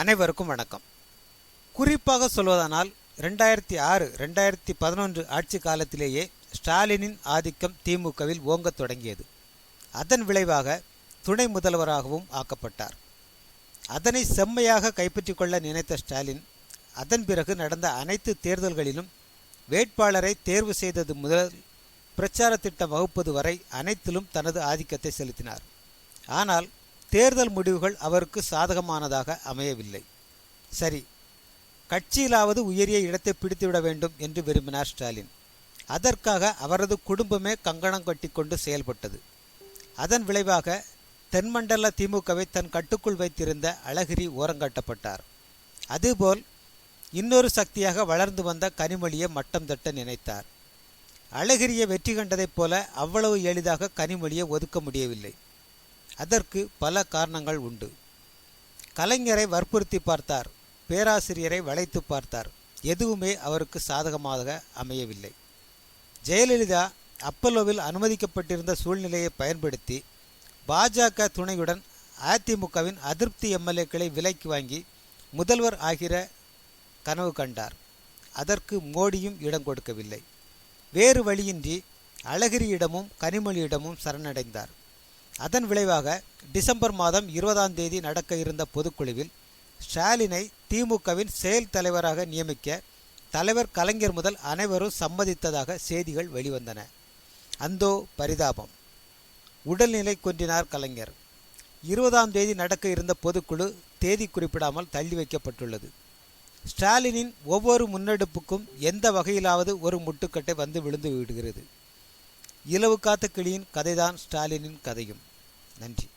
அனைவருக்கும் வணக்கம். குறிப்பாக சொல்வதானால் ரெண்டாயிரத்தி ஆறு ரெண்டாயிரத்தி பதினொன்று ஆட்சி காலத்திலேயே ஸ்டாலினின் ஆதிக்கம் திமுகவில் ஓங்கத் தொடங்கியது. அதன் விளைவாக துணை முதல்வராகவும் ஆக்கப்பட்டார். அதனை செம்மையாக கைப்பற்றிக் கொள்ள நினைத்த ஸ்டாலின் அதன் பிறகு நடந்த அனைத்து தேர்தல்களிலும் வேட்பாளரை தேர்வு செய்தது முதல் பிரச்சார திட்டம் வகுப்பது வரை அனைத்திலும் தனது ஆதிக்கத்தை செலுத்தினார். ஆனால் தேர்தல் முடிவுகள் அவருக்கு சாதகமானதாக அமையவில்லை. சரி கட்சியிலாவது உயரிய இடத்தை பிடித்துவிட வேண்டும் என்று விரும்பினார் ஸ்டாலின். அதற்காக அவரது குடும்பமே கங்கணம் கட்டிக்கொண்டு செயல்பட்டது. அதன் விளைவாக தென்மண்டல திமுகவை தன் கட்டுக்குள் வைத்திருந்த அழகிரி ஓரங்கட்டப்பட்டார். அதுபோல் இன்னொரு சக்தியாக வளர்ந்து வந்த கனிமொழியை மட்டம் தட்ட நினைத்தார். அழகிரியை வெற்றி கண்டதைப் போல அவ்வளவு எளிதாக கனிமொழியை ஒதுக்க முடியவில்லை. அதற்கு பல காரணங்கள் உண்டு. கலைஞரை வற்புறுத்தி பார்த்தார் பேராசிரியரை வளைத்து பார்த்தார். எதுவுமே அவருக்கு சாதகமாக அமையவில்லை. ஜெயலலிதா அப்பல்லோவில் அனுமதிக்கப்பட்டிருந்த சூழ்நிலையை பயன்படுத்தி பாஜக துணையுடன் அதிமுகவின் அதிருப்தி எம்எல்ஏக்களை விலைக்கு வாங்கி முதல்வர் ஆகிற கனவு கண்டார். அதற்கு மோடியும் இடம் கொடுக்கவில்லை. வேறு வழியின்றி அழகிரியிடமும் கனிமொழியிடமும் சரணடைந்தார். அதன் விளைவாக டிசம்பர் மாதம் இருபதாம் தேதி நடக்க இருந்த பொதுக்குழுவில் ஸ்டாலினை திமுகவின் செயல் தலைவராக நியமிக்க தலைவர் கலைஞர் முதல் அனைவரும் சம்மதித்ததாக செய்திகள் வெளிவந்தன. அந்தோ பரிதாபம். உடல்நிலை கொன்றினார் கலைஞர். இருபதாம் தேதி நடக்க இருந்த பொதுக்குழு தேதி குறிப்பிடாமல் தள்ளி வைக்கப்பட்டுள்ளது. ஸ்டாலினின் ஒவ்வொரு முன்னெடுப்புக்கும் எந்த வகையிலாவது ஒரு முட்டுக்கட்டை வந்து விழுந்து விடுகிறது. இலவு காத்த கிளியின் கதைதான் ஸ்டாலினின் கதையும். நன்றி